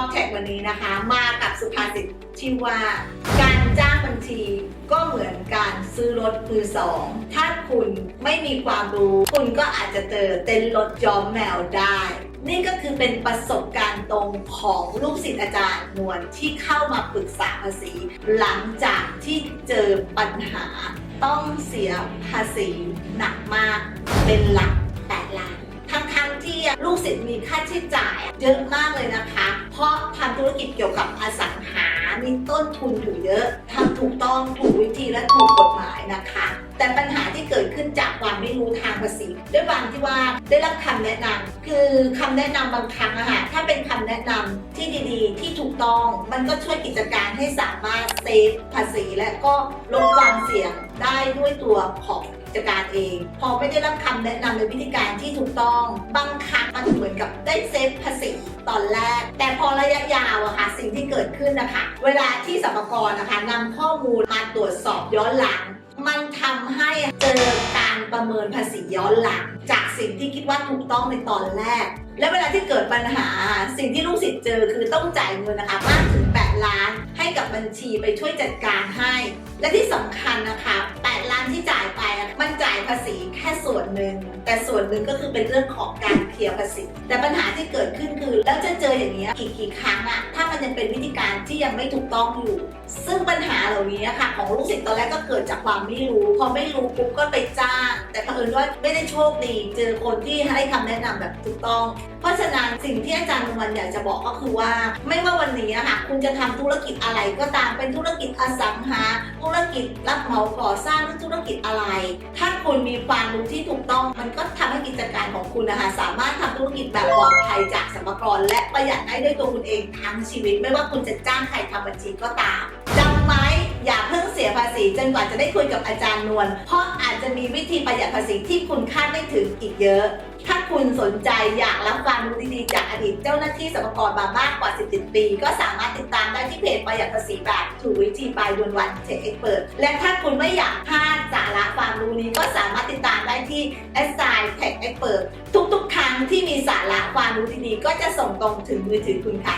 Top Tech วันนี้นะคะ มากับสุภาษิตที่ว่า การจ้างบัญชีก็เหมือนการซื้อรถมือสอง ถ้าคุณไม่มีความรู้ คุณก็อาจจะเจอเต้นรถย้อมแมวได้ นี่ก็คือเป็นประสบการณ์ตรงของลูกศิษย์อาจารย์นวลที่เข้ามาปรึกษาภาษี หลังจากที่เจอปัญหา ต้องเสียภาษีหนักมากเป็นหลัก8ล้านทั้งทั้งๆที่ลูกศิษย์มีค่าใช้จ่ายเยอะมากเลยนะคะ เพราะทำธุรกิจเกี่ยวกับอสังหา มีต้นทุนถูกเยอะทำถูกต้องถูกวิธีและถูกกฎหมายนะคะ แต่ปัญหาที่เกิดขึ้นจากความไม่รู้ทางภาษีด้วยความที่ว่าได้รับคำแนะนำคือคำแนะนำบางครั้งอะค่ะถ้าเป็นคำแนะนำที่ดีๆ ที่ถูกต้องมันก็ช่วยกิจการให้สามารถเซฟภาษีและก็ลดความเสี่ยงได้ด้วยตัวของกิจการเอง พอไม่ได้รับคำแนะนำในวิธีการที่ถูกต้องบางครั้งมันเหมือนกับได้เซฟภาษีตอนแรก ระยะยาวอะค่ะสิ่งที่เกิดขึ้นนะคะ เวลาที่สรรพากรนะคะนำข้อมูลมาตรวจสอบย้อนหลัง มันทำให้เจอการประเมินภาษีย้อนหลัง จากสิ่งที่คิดว่าถูกต้องในตอนแรก และเวลาที่เกิดปัญหา สิ่งที่ลูกศิษย์เจอคือต้องจ่ายเงินนะคะมากถึง 8 ล้าน กับบัญชีไปช่วยจัดการให้ และที่สำคัญนะคะ 8 ล้านที่จ่ายไป มันจ่ายภาษีแค่ส่วนหนึ่ง แต่ส่วนหนึ่งก็คือเป็นเรื่องของการเคลียร์ภาษี แต่ปัญหาที่เกิดขึ้นคือ แล้วจะเจออย่างนี้ยกี่กี่ครั้งอะถ้ามันยังเป็นวิธีการที่ยังไม่ถูกต้องอยู่ ซึ่งปัญหาเหล่านี้ค่ะของลูกศิษย์ตอนแรกก็เกิดจากความไม่รู้ พอไม่รู้ปุ๊บก็ไปจ้าง แต่เผอิญว่าไม่ได้โชคดี เจอคนที่ให้คำแนะนำแบบถูกต้อง เพราะฉะนั้นสิ่งที่อาจารย์นวลอยากจะบอกก็คือว่า ไม่ว่าวันนี้ค่ะคุณจะทำธุรกิจอะไรก็ตามเป็นธุรกิจอสังหา ธุรกิจรับเหมาก่อสร้างหรือธุรกิจอะไร ถ้าคุณมีความรู้ที่ถูกต้อง มันก็ทำให้กิจการของคุณนะคะ สามารถทำธุรกิจแบบปลอดภัยจากสรรพากรและประหยัดได้ด้วยตัวคุณเองทั้งชีวิต ไม่ว่าคุณจะจ้างใครทำบัญชีก็ตามจำไว้อย่าเพิ่งเสียภาษีจนกว่าจะได้คุยกับอาจารย์นวลเพราะอาจจะมีวิธีประหยัดภาษีที่คุณคาดไม่ถึงอีกเยอะ คุณสนใจอยากรับความรู้ดีๆ จากอดีตเจ้าหน้าที่สรรพากรมามากกว่า10ปี ก็สามารถติดตามได้ที่เพจประหยัดภาษีแบบถูกวิธีปลายดวนวันเทคเอ็กเปิดและถ้าคุณไม่อยากพลาดสาระความรู้นี้ก็สามารถติดตามได้ที่ s อ i Tech Expert ทุกๆ ครั้งที่มีสาระความรู้ดีๆ ก็จะส่งตรงถึงมือถือคุณค่ะ